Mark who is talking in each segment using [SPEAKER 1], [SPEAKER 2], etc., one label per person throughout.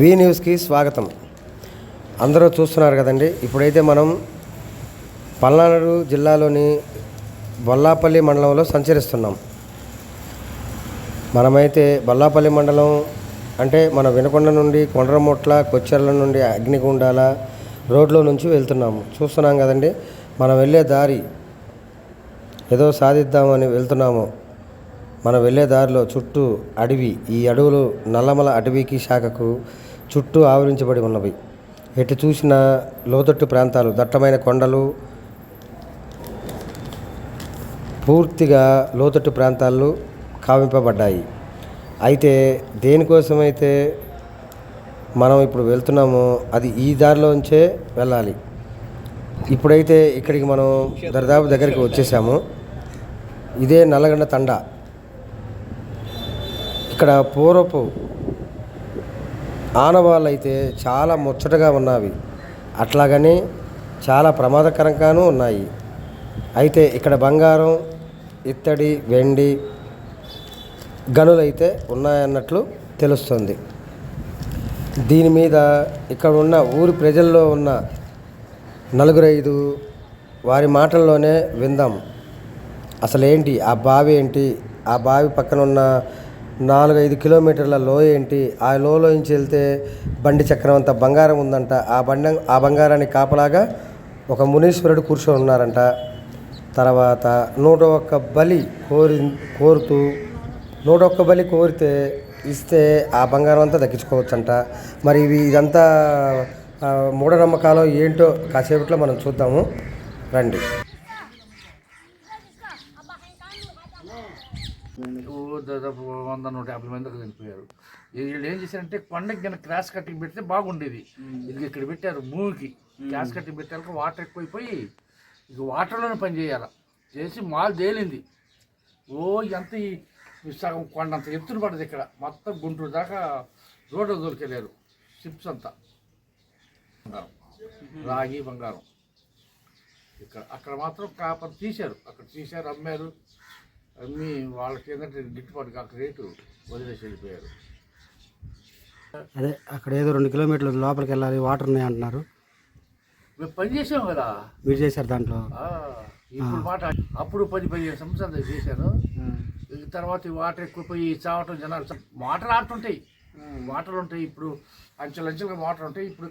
[SPEAKER 1] వి న్యూస్కి స్వాగతం. అందరూ చూస్తున్నారు కదండి. ఇప్పుడైతే మనం పల్నాడు జిల్లాలోని బొల్లాపల్లి మండలంలో సంచరిస్తున్నాం. మనమైతే బొల్లాపల్లి మండలం అంటే మన వినకొండ నుండి కొండరమొట్ల కొచ్చెర్ల నుండి అగ్నిగుండాల రోడ్లో నుంచి వెళ్తున్నాము. చూస్తున్నాం కదండి. మనం వెళ్ళే దారి ఏదో సాధిద్దామని వెళ్తున్నాము. మనం వెళ్ళే దారిలో చుట్టూ అడవి ఈ అడవులు నల్లమల అటవీకి శాఖకు చుట్టూ ఆవరించబడి ఉన్నవి. ఎటు చూసిన లోతట్టు ప్రాంతాలు దట్టమైన కొండలు పూర్తిగా లోతట్టు ప్రాంతాలు కావింపబడ్డాయి. అయితే దేనికోసమైతే మనం ఇప్పుడు వెళ్తున్నామో అది ఈ దారిలోంచే వెళ్ళాలి. ఇప్పుడైతే ఇక్కడికి మనం దరిదాపు దగ్గరికి వచ్చేసాము. ఇదే నల్లగండ తండా. ఇక్కడ పూర్వపు ఆనవాళ్ళు అయితే చాలా ముచ్చటగా ఉన్నవి. అట్లాగని చాలా ప్రమాదకరంగానూ ఉన్నాయి. అయితే ఇక్కడ బంగారం ఇత్తడి వెండి గనులైతే ఉన్నాయన్నట్లు తెలుస్తుంది. దీని మీద ఇక్కడ ఉన్న ఊరి ప్రజల్లో ఉన్న నలుగురైదు వారి మాటల్లోనే విందాం. అసలేంటి? ఆ బావి ఏంటి ఆ బావి పక్కన ఉన్న నాలుగైదు కిలోమీటర్ల లోయ ఏంటి? ఆ లోలో నుంచి వెళ్తే బండి చక్రం అంత బంగారం ఉందంట. ఆ బండ ఆ బంగారాన్ని కాపలాగా ఒక మునీశ్వరుడు కూర్చొని ఉన్నారంట. తర్వాత నూట ఒక్క బలి కోరి కోరుతూ నూట ఒక్క బలి కోరితే ఇస్తే ఆ బంగారం అంతా దక్కించుకోవచ్చంట. మరి ఇవి ఇదంతా మూఢనమ్మకాలు ఏంటో కాసేపట్లో మనం చూద్దాము. రండి
[SPEAKER 2] ఓ దాదాపు వంద నూట యాభై మందికి చనిపోయారు. వీళ్ళు ఏం చేశారంటే కొండకి కనుక క్రాస్ కట్టింగ్ పెడితే బాగుండేది. ఇది ఇక్కడ పెట్టారు భూమికి. క్రాస్ కట్టింగ్ పెట్టాక వాటర్ ఎక్కువైపోయి ఇక వాటర్లోనే పని చేయాలి. చేసి మాల్ తేలింది. ఓ ఎంత ఈ సగం కొండ అంత ఎత్తున పడదు ఇక్కడ. మొత్తం గుంటూరు దాకా రోడ్డు దొరికెళ్ళారు. షిప్స్ అంతా. బంగారం రాగి బంగారం. ఇక్కడ అక్కడ మాత్రం కాపర్ తీశారు. అక్కడ తీశారు అమ్మారు. అమ్మి వాళ్ళకి ఏంటంటే గిట్టుబాటు కాక రేటు వదిలేసి వెళ్ళిపోయారు.
[SPEAKER 3] అదే అక్కడ ఏదో రెండు కిలోమీటర్లు లోపలికి వెళ్ళాలి వాటర్ ఉన్నాయి అంటున్నారు.
[SPEAKER 2] మేము పని చేసాం కదా.
[SPEAKER 3] మీరు చేశారు దాంట్లో?
[SPEAKER 2] ఆ, ఇప్పుడు మాట అప్పుడు పది పదిహేను సంవత్సరాలు చేశాను. ఇక తర్వాత వాటర్ ఎక్కువైపోయి చావటం జనాలు వాటర్ ఆడుతుంటాయి. వాటర్ ఉంటాయి ఇప్పుడు అంచెలంచెలుగా వాటర్ ఉంటాయి. ఇప్పుడు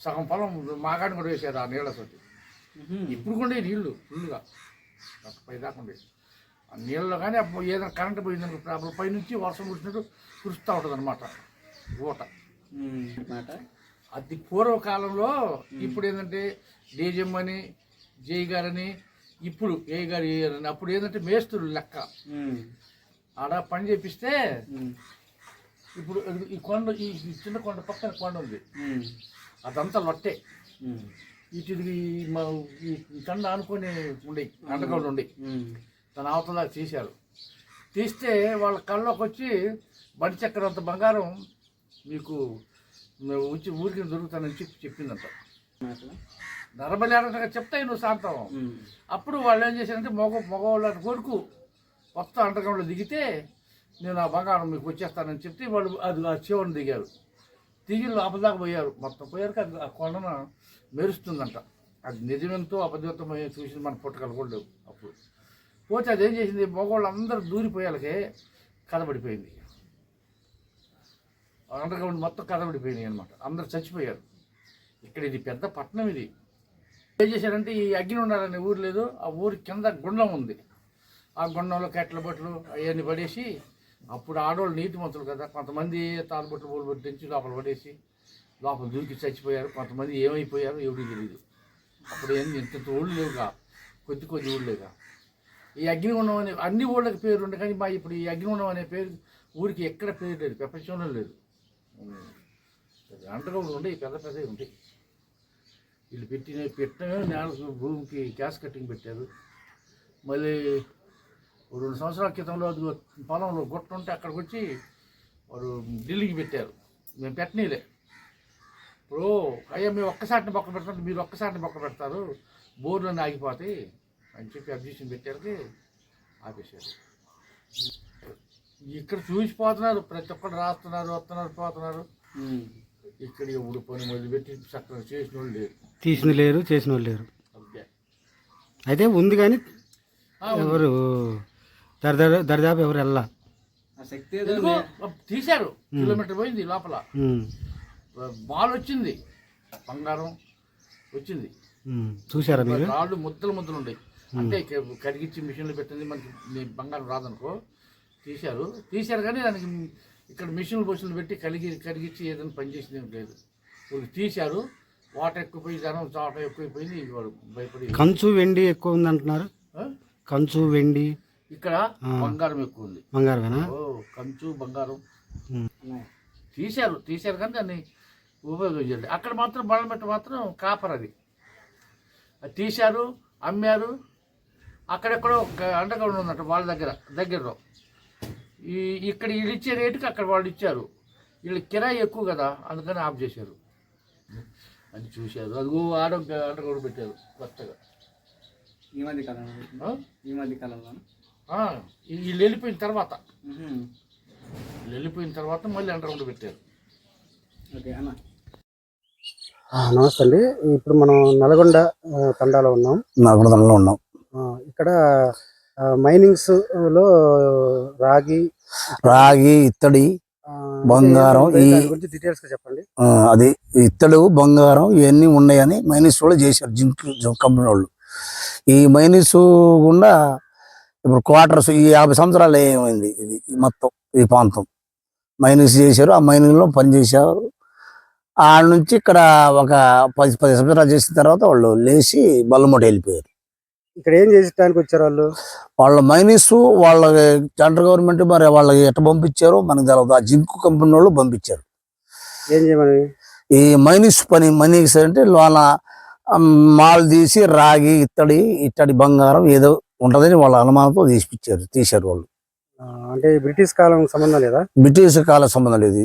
[SPEAKER 2] సగం పొలం మాగాడిని కూడా వేసారు ఆ నీళ్ళతోటి. ఇప్పుడు కూడా ఈ నీళ్ళు ఫుల్గా పై దాకా ఉండేది. నీళ్ళలో కానీ ఏదైనా కరెంట్ పోయిందనుకో అప్పుడు పైనుంచి వర్షం కురిసినట్టు కురుస్తూ ఉంటుంది అనమాట ఊట అది పూర్వకాలంలో ఇప్పుడు ఏంటంటే డీజెం అని జై గారని ఇప్పుడు ఏ గారు ఏ గారు అని అప్పుడు ఏంటంటే మేస్తులు లెక్క. ఆడ పని చేపిస్తే ఇప్పుడు ఈ కొండ ఈ చిన్న కొండ పక్కన కొండ ఉంది. అదంతా లొట్టే. ఇటు ఈ మా ఈ కొండ ఆనుకొని ఉండే అండగౌండ్ ఉండే. తన అవతల తీశారు. తీస్తే వాళ్ళ కళ్ళలోకి వచ్చి బండి చక్రం అంత బంగారం మీకు వచ్చి ఊరికి దొరుకుతానని చెప్పి చెప్పిందంట. నరబలి ఆడటంగా చెప్తాయి నువ్వు శాంతం. అప్పుడు వాళ్ళు ఏం చేశారంటే మగ మగవాళ్ళ కొడుకు కొత్త అండర్గ్రౌండ్లో దిగితే నేను ఆ బంగారం మీకు వచ్చేస్తానని చెప్తే వాళ్ళు అది ఆ చివరిని దిగారు. దిగి లోపల దాకా పోయారు. మొత్తం పోయారు అది ఆ కొండన మెరుస్తుందంట. అది నిజమెంతో అబద్ధంతో చూసి మన పుట్టకలు కూడా లేవు అప్పుడు. పోతే అది ఏం చేసింది? మగవాళ్ళు అందరూ దూరిపోయాలకే కథపడిపోయింది అండర్గ్రౌండ్ మొత్తం కథపడిపోయినాయి అనమాట అందరు చచ్చిపోయారు. ఇక్కడ ఇది పెద్ద పట్టణం ఇది. ఏం చేశారంటే ఈ అగ్ని ఉండాలనే ఊరు లేదు ఆ ఊరి కింద గుండం ఉంది. ఆ గుండంలో కట్టెల బొట్లు అవన్నీ పడేసి అప్పుడు ఆడవాళ్ళు నీతిమంతులు కదా కొంతమంది తాలుబొట్లు పూలు పట్టించి లోపల పడేసి లోపల దూకి చచ్చిపోయారు. కొంతమంది ఏమైపోయారు ఎవరికి తెలియదు అప్పుడు ఏంది ఇంత ఊళ్ళు లేవుగా కొద్ది కొద్ది ఊళ్ళు లేవుగా. ఈ అగ్నిగుండం అనే అన్ని ఊళ్ళకి పేరు ఉండే కానీ మా ఇప్పుడు ఈ అగ్నిగుండం అనే పేరు ఊరికి ఎక్కడ పేరు లేదు ప్రపంచంలో లేదు. అంటగా ఉండే పెద్ద పెద్దవి ఉంటాయి వీళ్ళు పెట్టిన పెట్టిన నేల భూమికి గ్యాస్ కట్టింగ్ పెట్టారు. మళ్ళీ రెండు సంవత్సరాల క్రితంలో అది పొలంలో గుట్ట ఉంటే అక్కడికి వచ్చి వారు ఢిల్లీకి పెట్టారు. మేము పెట్టనీలే. ఇప్పుడు అయ్యా మేము ఒక్కసారిని బొక్క పెడతాం మీరు ఒక్కసారిని బొక్క పెడతారు బోర్లన్నీ ఆగిపోతాయి. అని చెప్పి అబ్జెక్షన్ పెట్టారు ఆపేశారు. ఇక్కడ చూసిపోతున్నారు ప్రతి ఒక్కరు రాస్తున్నారు వస్తున్నారు పోతున్నారు. ఇక్కడ ఎవడు పని మొదలుపెట్టి చక్కగా చేసిన వాళ్ళు లేరు.
[SPEAKER 3] తీసిన లేరు చేసిన వాళ్ళు లేరు. అయితే ఉంది కానీ ఎవరు దరిదాపు దరిదాపు ఎవరు వెళ్ళా
[SPEAKER 2] తీశారు. కిలోమీటర్ పోయింది లోపల. బాల్ వచ్చింది. బంగారం వచ్చింది.
[SPEAKER 3] చూసారా మీరు?
[SPEAKER 2] రాళ్ళు ముద్దలు ముద్దలు ఉన్నాయి అంటే కడిగించి మిషన్లు పెట్టింది మనకి బంగారం రాదనుకో. తీశారు. తీశారు కానీ దానికి ఇక్కడ మిషన్లు బస్సులు పెట్టి కలిగి కడిగించి ఏదైనా పని చేసింది ఏం లేదు. వాళ్ళు తీశారు. వాటర్ ఎక్కువైపోయి జనం చాట ఎక్కువైపోయింది వాడు భయపడి
[SPEAKER 3] కంచు వెండి ఎక్కువ ఉంది అంటున్నారు? కంచు వెండి.
[SPEAKER 2] ఇక్కడ బంగారం ఎక్కువ ఉంది.
[SPEAKER 3] బంగారమేనా?
[SPEAKER 2] ఓ కంచు బంగారం. తీశారు తీశారు కానీ దాన్ని ఉపయోగించండి అక్కడ మాత్రం బండమెట్ట మాత్రం కాపర్ అది. అది తీశారు అమ్మారు. అక్కడెక్కడో అండగా ఉందంట వాళ్ళ దగ్గర దగ్గరలో. ఈ ఇక్కడ వీళ్ళు ఇచ్చే రేటుకి అక్కడ వాళ్ళు ఇచ్చారు. వీళ్ళు కిరాయి ఎక్కువ కదా అందుకని ఆఫ్ చేశారు. అని చూశారు. అదిగో ఆరోగ్య అండగా పెట్టారు కొత్తగా.
[SPEAKER 4] ఈ మధ్య కాలంలో? ఈ మధ్య కాలంలో?
[SPEAKER 2] ఆ, వీళ్ళు వెళ్ళిపోయిన తర్వాత. వీళ్ళు వెళ్ళిపోయిన తర్వాత మళ్ళీ అండర్గ్రౌండ్ పెట్టారు.
[SPEAKER 4] ఓకే అన్న.
[SPEAKER 3] ఆ, నమస్తే అండి. ఇప్పుడు మనం నల్గొండ తండాలో ఉన్నాం.
[SPEAKER 5] నల్గొండలో ఉన్నాం.
[SPEAKER 3] ఇక్కడ మైనింగ్స్లో రాగి
[SPEAKER 5] రాగి ఇత్తడి బంగారం, ఈ-
[SPEAKER 3] డీటెయిల్స్ చెప్పండి.
[SPEAKER 5] అది ఇత్తడు బంగారం ఇవన్నీ ఉన్నాయని మైనస్ వాళ్ళు చేశారు జింక్ కంపెనీ వాళ్ళు. ఈ మైనస్ గుండా ఇప్పుడు క్వార్టర్స్ ఈ యాభై సంవత్సరాలు ఏమైంది ఇది మొత్తం ఈ ప్రాంతం. మైనస్ చేశారు ఆ మైనింగ్లో పని చేశారు ఆడ నుంచి ఇక్కడ ఒక పది పది సంవత్సరాలు చేసిన తర్వాత వాళ్ళు లేచి బల్లమూట వెళ్ళిపోయారు.
[SPEAKER 3] ఇక్కడ ఏం చేసడానికి వచ్చారు వాళ్ళు?
[SPEAKER 5] వాళ్ళ మైనస్ వాళ్ళ సెంట్రల్ గవర్నమెంట్ మరి వాళ్ళకి ఎట్ట పంపించారో మనకు తెలియదు ఆ జింక్ కంపెనీ వాళ్ళు పంపించారు.
[SPEAKER 3] ఏం చేయమని?
[SPEAKER 5] ఈ మైనస్ పని మైనస్ అంటే అమ్, మాల్ తీసి రాగి ఇత్తడి ఇత్తడి బంగారం ఏదో ఉంటదని వాళ్ళ అనుమానంతో తీసిపించారు తీశారు వాళ్ళు.
[SPEAKER 3] అంటే బ్రిటిష్ కాలం సంబంధం లేదా?
[SPEAKER 5] బ్రిటిష్ కాల సంబంధం లేదు.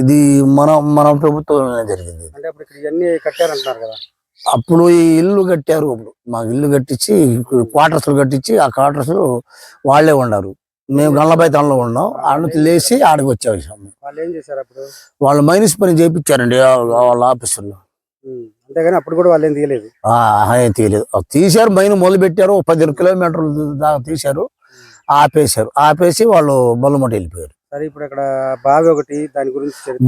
[SPEAKER 5] ఇది. మన మన ప్రభుత్వంలోనే జరిగింది.
[SPEAKER 3] అంటే అప్పుడు ఇక్కడ ఇవన్నీ కట్టారంటున్నారు కదా.
[SPEAKER 5] అప్పుడు ఈ ఇల్లు కట్టారు అప్పుడు. మాకు ఇల్లు కట్టించి క్వార్టర్స్ కట్టించి ఆ క్వార్టర్స్ వాళ్ళే ఉన్నారు మేము గల్లబైతంలో ఉన్నాం ఆడ నుంచి లేచి ఆడికి వచ్చేసాం
[SPEAKER 3] వాళ్ళు ఏం చేశారు అప్పుడు?
[SPEAKER 5] వాళ్ళు మైనస్ పని చేయించారండి వాళ్ళ ఆఫీసుల్లో
[SPEAKER 3] ఉమ్, అంతేగాని అప్పుడు కూడా వాళ్ళు ఏం తీయలేదు?
[SPEAKER 5] తీయలేదు. తీశారు మైన్ మొదలు పెట్టారు పదిహేను కిలోమీటర్లు దాకా తీశారు ఆపేశారు. ఆపేసి వాళ్ళు బొల్లమట వెళ్ళిపోయారు.
[SPEAKER 3] సరే ఇప్పుడు అక్కడ బావి ఒకటి దాని గురించి చరిత్ర.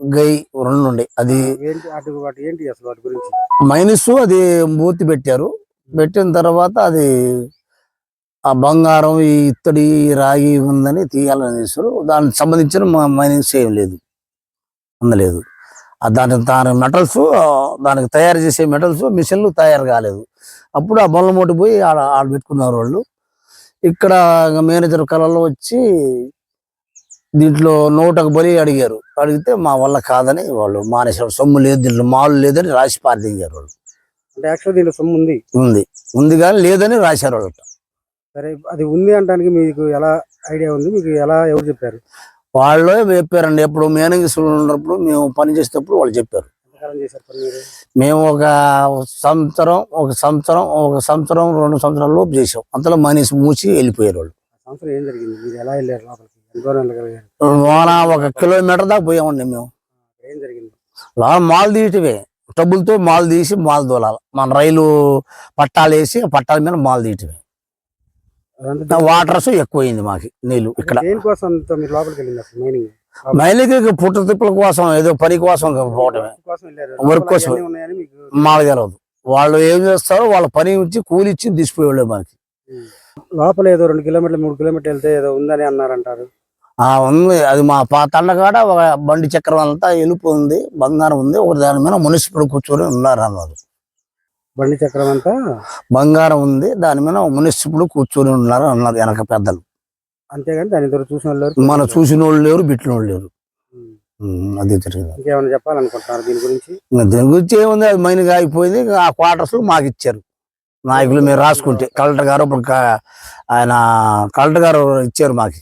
[SPEAKER 5] గై రెండు ఉండే. అది
[SPEAKER 3] ఏంటి అటు వాటి ఏంటి అసలు వాటి గురించి?
[SPEAKER 5] మైనస్ అది మూర్తి పెట్టారు. పెట్టిన తర్వాత అది ఆ బంగారం ఈ ఇత్తడి రాగి ఉందని తీయాలని చేశారు. దానికి సంబంధించిన మైనింగ్స్ ఏం లేదు. అందలేదు. ఆ దాని దాని మెటల్స్ దానికి తయారు చేసే మెటల్స్ మిషన్లు తయారు కాలేదు. అప్పుడు ఆ బొల్లమూటి పోయి ఆడ ఆడ పెట్టుకున్నారు వాళ్ళు. ఇక్కడ మేనేజర్ కళలో వచ్చి దీంట్లో నూటకు బలి అడిగారు. అడిగితే మా వల్ల కాదని వాళ్ళు మానేశారు. సొమ్ము లేదు దీంట్లో మాలు లేదని రాసి పారదించారు వాళ్ళు.
[SPEAKER 3] అంటే యాక్చువల్ దీంట్లో సొమ్ము ఉంది?
[SPEAKER 5] ఉంది. ఉంది కానీ లేదని రాశారు వాళ్ళు
[SPEAKER 3] సరే అది ఉంది అనడానికి మీకు ఎలా ఐడియా ఉంది? మీకు ఎలా ఎవరు చెప్పారు?
[SPEAKER 5] వాళ్ళే చెప్పారండి. ఎప్పుడు మేనేజర్స్ ఉన్నప్పుడు మేము పని చేసేటప్పుడు వాళ్ళు చెప్పారు. మేము ఒక సంవత్సరం ఒక సంవత్సరం ఒక సంవత్సరం రెండు సంవత్సరాల లోపు చేసాం అంతలో మనిషి మూసి వెళ్ళిపోయారు వాళ్ళు.
[SPEAKER 3] సంవత్సరం ఏం జరిగింది? మీరు ఎలా వెళ్ళారు
[SPEAKER 5] లోన ఒక కిలోమీటర్ దాకా పోయామండి మేము. మాల్ తీయటమే. డబ్బులతో మాల్ తీసి మాల్ దోలాలి మన రైలు పట్టాలు వేసి ఆ పట్టాల మీద మాల్ తీయటమే. వాటర్స్ ఎక్కువైంది మాకు నీళ్ళు ఇక్కడ.
[SPEAKER 3] మైనింగ్
[SPEAKER 5] మైలికి పుట్ట తిప్పల కోసం ఏదో పని కోసం పోవటమే. వర్క్ కోసం.
[SPEAKER 3] మాకు
[SPEAKER 5] తెలియదు వాళ్ళు ఏం చేస్తారో వాళ్ళ పని ఇచ్చి కూలి ఇచ్చి తీసిపోయేవాళ్ళు మనకి
[SPEAKER 3] లోపల ఏదో రెండు కిలోమీటర్లు మూడు కిలోమీటర్లు వెళ్తే ఏదో ఉందని అన్నారంటారు.
[SPEAKER 5] ఆ ఉంది. అది మా పా తండకాడ ఒక బండి చక్రం అంతా ఎలుపు ఉంది బంగారం ఉంది. ఒక దాని మీద మున్సిపల్ కూర్చొని ఉన్నారు అన్నారు.
[SPEAKER 3] బండి చక్రం అంతా?
[SPEAKER 5] బంగారం ఉంది దాని మీద మున్సిపల్ కూర్చొని ఉన్నారు అన్నారు వెనక పెద్దలు.
[SPEAKER 3] అంతేగాని దాని ఇద్దరు చూసిన వాళ్ళు
[SPEAKER 5] మన చూసిన వాళ్ళు లేరు బిట్టిన వాళ్ళు లేరు. అది జరిగింది.
[SPEAKER 3] ఇంకేమైనా చెప్పాలనుకుంటున్నారు దీని గురించి?
[SPEAKER 5] దీని గురించి ఏముంది? అది మైన్గా అయిపోయింది ఆ క్వార్టర్స్ మాకు ఇచ్చారు. నాయకులు మీరు రాసుకుంటే. కలెక్టర్ గారు ఇప్పుడు ఆయన కలెక్టర్ గారు ఇచ్చారు మాకు.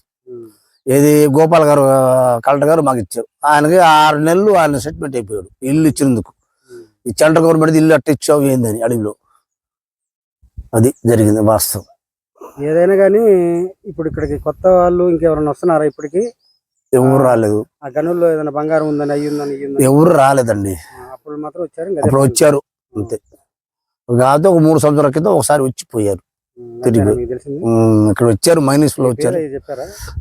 [SPEAKER 5] ఏది గోపాల్ గారు కలెక్టర్ గారు మాకు ఇచ్చారు. ఆయనకి ఆరు నెలలు ఆయన సెటిల్మెంట్ అయిపోయాడు. ఇల్లు ఇచ్చినందుకు. ఈ సెంట్రల్ గవర్నమెంట్ ఇల్లు అట్ట ఇచ్చావు ఏందని అడవిలో. అది జరిగింది వాస్తవం.
[SPEAKER 3] ఏదైనా కానీ ఇప్పుడు ఇక్కడికి కొత్త వాళ్ళు ఇంకెవరైనా వస్తున్నారా ఇప్పటికి?
[SPEAKER 5] ఎవరు రాలేదు.
[SPEAKER 3] ఆ గనుల్లో ఏదైనా బంగారం ఉందని అయ్యి ఉందని ఇయ్యి ఉందని.
[SPEAKER 5] ఎవరు రాలేదండి.
[SPEAKER 3] అప్పుడు మాత్రం వచ్చారు
[SPEAKER 5] అప్పుడు వచ్చారు. అంతే. కాకపోతే ఒక మూడు సంవత్సరాల క్రితం ఒకసారి వచ్చి పోయారు
[SPEAKER 3] ఉమ్,
[SPEAKER 5] తిరిగి. ఇక్కడ వచ్చారు
[SPEAKER 3] మైనస్లో
[SPEAKER 5] వచ్చారు.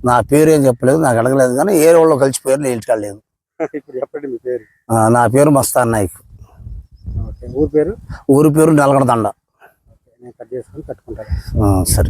[SPEAKER 5] నా పేరు ఏం చెప్పలేదు నాకు అడగలేదు కానీ ఏ వాళ్ళు కలిసిపోయారు నేను ఇంటికి వెళ్ళలేదు
[SPEAKER 3] ఇప్పుడు చెప్పండి మీ పేరు.
[SPEAKER 5] ఆ, నా పేరు మస్తాన్ నాయక్.
[SPEAKER 3] ఊరి పేరు?
[SPEAKER 5] ఊరి పేరు నల్గొండ దండ. సరే.